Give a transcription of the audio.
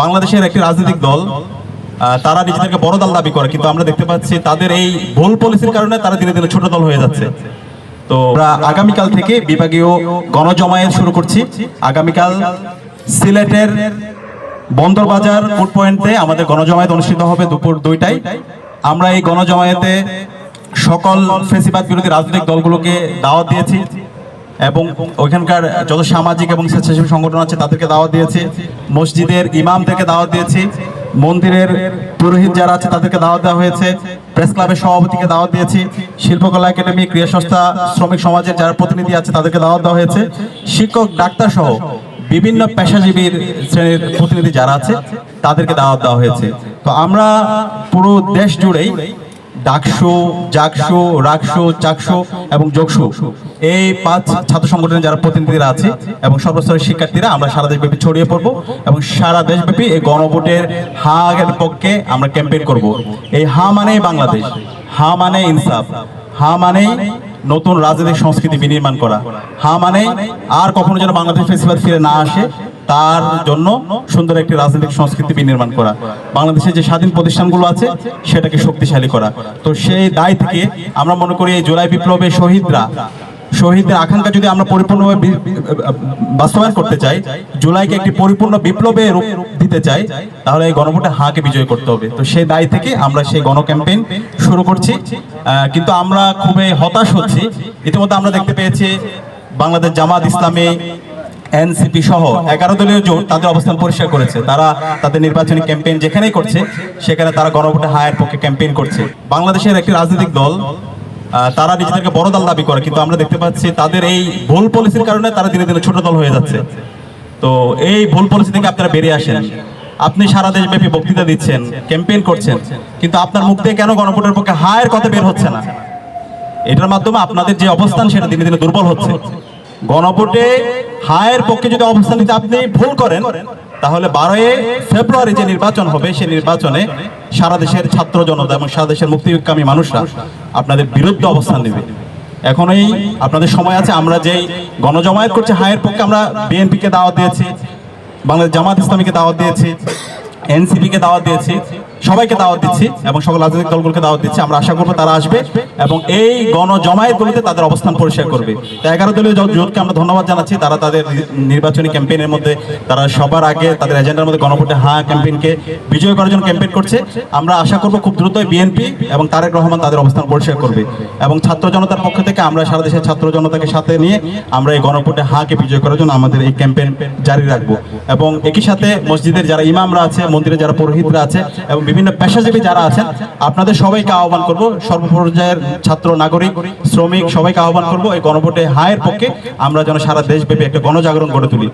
বাংলাদেশের একটি রাজনৈতিক দল তারা নিজেদেরকে বড় দল দাবি করে, কিন্তু আমরা দেখতে পাচ্ছি তাদের এই ভুল পলিসির কারণে তারা ধীরে ধীরে ছোট দল হয়ে যাচ্ছে। তো আমরা আগামীকাল থেকে বিভাগীয় গণজমায়েত শুরু করছি। আগামীকাল সিলেটের বন্দরবাজার ফুড পয়েন্টে আমাদের গণজমায়েত অনুষ্ঠিত হবে দুপুর দুইটায়। আমরা এই গণজমায়েতে সকল ফেসিবাদ বিরোধী রাজনৈতিক দলগুলোকে দাওয়াত দিয়েছি। এবং ওইখানকার যত সামাজিক এবং স্বেচ্ছাসেবী সংগঠন আছে, তাদেরকে দাওয়াত দিয়েছি। মসজিদের ইমামদেরকে দাওয়াত দিয়েছি। মন্দিরের পুরোহিত যারা আছে, তাদেরকে দাওয়াত দেওয়া হয়েছে। প্রেস ক্লাবের সভাপতিকে দাওয়াত দিয়েছি। শিল্পকলা একাডেমি ক্রিয়া সংস্থা শ্রমিক সমাজের যারা প্রতিনিধি আছে, তাদেরকে দাওয়াত দেওয়া হয়েছে। শিক্ষক, ডাক্তার সহ বিভিন্ন পেশাজীবীর শ্রেণির প্রতিনিধি যারা আছে, তাদেরকে দাওয়াত দেওয়া হয়েছে। তো আমরা পুরো দেশ জুড়েই ডাকসু জাকসু রাকসু চাকসু এবং যোগসু। এই পাঁচ ছাত্র সংগঠনের যারা প্রতিনিধিরা আছে এবং সর্বস্তরের শিক্ষার্থীরা, আমরা সারা দেশব্যাপী ছড়িয়ে পড়ব এবং সারা দেশব্যাপী এই গণভোটের হা পক্ষে আমরা ক্যাম্পেইন করব। এই হা মানেই বাংলাদেশ, হা মানে ইনসাফ, হা মানে নতুন রাজনৈতিক সংস্কৃতি বিনির্মাণ করা, হা মানে আর কখনো যেন বাংলাদেশ ফেসিবাদ ফিরে না আসে তার জন্য সুন্দর একটি রাজনৈতিক সংস্কৃতি বিনির্মাণ করা। বাংলাদেশের যে স্বাধীন প্রতিষ্ঠানগুলো আছে, সেটাকে শক্তিশালী করা। তো সেই দায় থেকে আমরা মনে করি এই জুলাই বিপ্লবের শহীদরা, শহীদদের আকাঙ্ক্ষা যদি আমরা পরিপূর্ণভাবে বাস্তবায়ন করতে চাই, জুলাইকে একটি পরিপূর্ণ বিপ্লবে রূপ দিতে চাই, তাহলে এই গণভোটে হাকে বিজয় করতে হবে। তো সেই দায় থেকে আমরা সেই গণ ক্যাম্পেইন শুরু করছি। কিন্তু আমরা খুবই হতাশ হচ্ছি। ইতিমধ্যে আমরা দেখতে পেয়েছি, বাংলাদেশ জামাত ইসলামী এনসিপি সহ এগারো দলীয় জোট তাদের অবস্থান পরিষ্কার করেছে। তারা তাদের নির্বাচনী ক্যাম্পেইন যেখানেই করছে, সেখানে তারা গণভোটে হায়ের পক্ষে ক্যাম্পেইন করছে। বাংলাদেশের একটি রাজনৈতিক দল তারা নিজেদেরকে বড় দল দাবি করে, কিন্তু আমরা দেখতে পাচ্ছি তাদের এই ভুল পলিসির কারণে তারা ধীরে ধীরে ছোট দল হয়ে যাচ্ছে। তো এই ভুল পলিসি থেকে আপনারা বেরিয়ে আসেন। আপনি সারা দেশব্যাপী বক্তৃতা দিচ্ছেন, ক্যাম্পেইন করছেন, কিন্তু আপনার মুখ দিয়ে কেন গণভোটের পক্ষে হায়ের কথা বের হচ্ছে না? এটার মাধ্যমে আপনাদের যে অবস্থান সেটা দিনে দিনে দুর্বল হচ্ছে। গণভোটে হায়ের পক্ষে যদি অবস্থান নিতে আপনি ভুল করেন, তাহলে বারোই ফেব্রুয়ারি যে নির্বাচন হবে, সেই নির্বাচনে সারা দেশের ছাত্র জনতা এবং সারা দেশের মুক্তিকামী মানুষরা আপনাদের বিরুদ্ধে অবস্থান নেবে। এখনই আপনাদের সময় আছে, আমরা যেই গণজমায়েত করছি হায়ের পক্ষে, আমরা বিএনপিকে দাওয়াত দিয়েছি, বাংলাদেশ জামাত ইসলামীকে দাওয়াত দিয়েছি, এনসিপিকে দাওয়াত দিয়েছি। সবাইকে দাওয়াত দিচ্ছি এবং সকল রাজনৈতিক দলগুলোকে দাওয়াত দিচ্ছি। আমরা আশা করব তারা আসবে এবং এই গণজমায়েতগুলিতে তাদের অবস্থান পরিষ্কার করবে। তো এগারো দলীয় জোট- জোটকে আমরা ধন্যবাদ জানাচ্ছি। তারা তাদের নির্বাচনী ক্যাম্পেইনের মধ্যে, তারা সবার আগে তাদের এজেন্ডার মধ্যে গণভোটে হ্যাঁ ক্যাম্পেইনকে, বিজয় করার জন্য ক্যাম্পেইন করছে। আমরা আশা করব খুব দ্রুতই বিএনপি এবং তারেক রহমান তাদের অবস্থান পরিষ্কার করবে। এবং ছাত্র জনতার পক্ষ থেকে আমরা সারা দেশের ছাত্র জনতাকে সাথে নিয়ে আমরা এই গণভোটে হাঁকে বিজয় করার জন্য আমাদের এই ক্যাম্পেইন জারি রাখব। এবং একই সাথে মসজিদের যারা ইমামরা আছে মন্দিরে যারা পুরোহিতরা আছে এবং বিভিন্ন পেশাজীবী যারা আছেন, আপনাদের সবাইকে আহ্বান করব। সর্বপর্যায়ের ছাত্র, নাগরিক, শ্রমিক, সবাইকে আহ্বান করব এই গণভোটে হায়ের পক্ষে। আমরা যেন সারা দেশব্যাপী একটা গণজাগরণ গড়ে তুলি।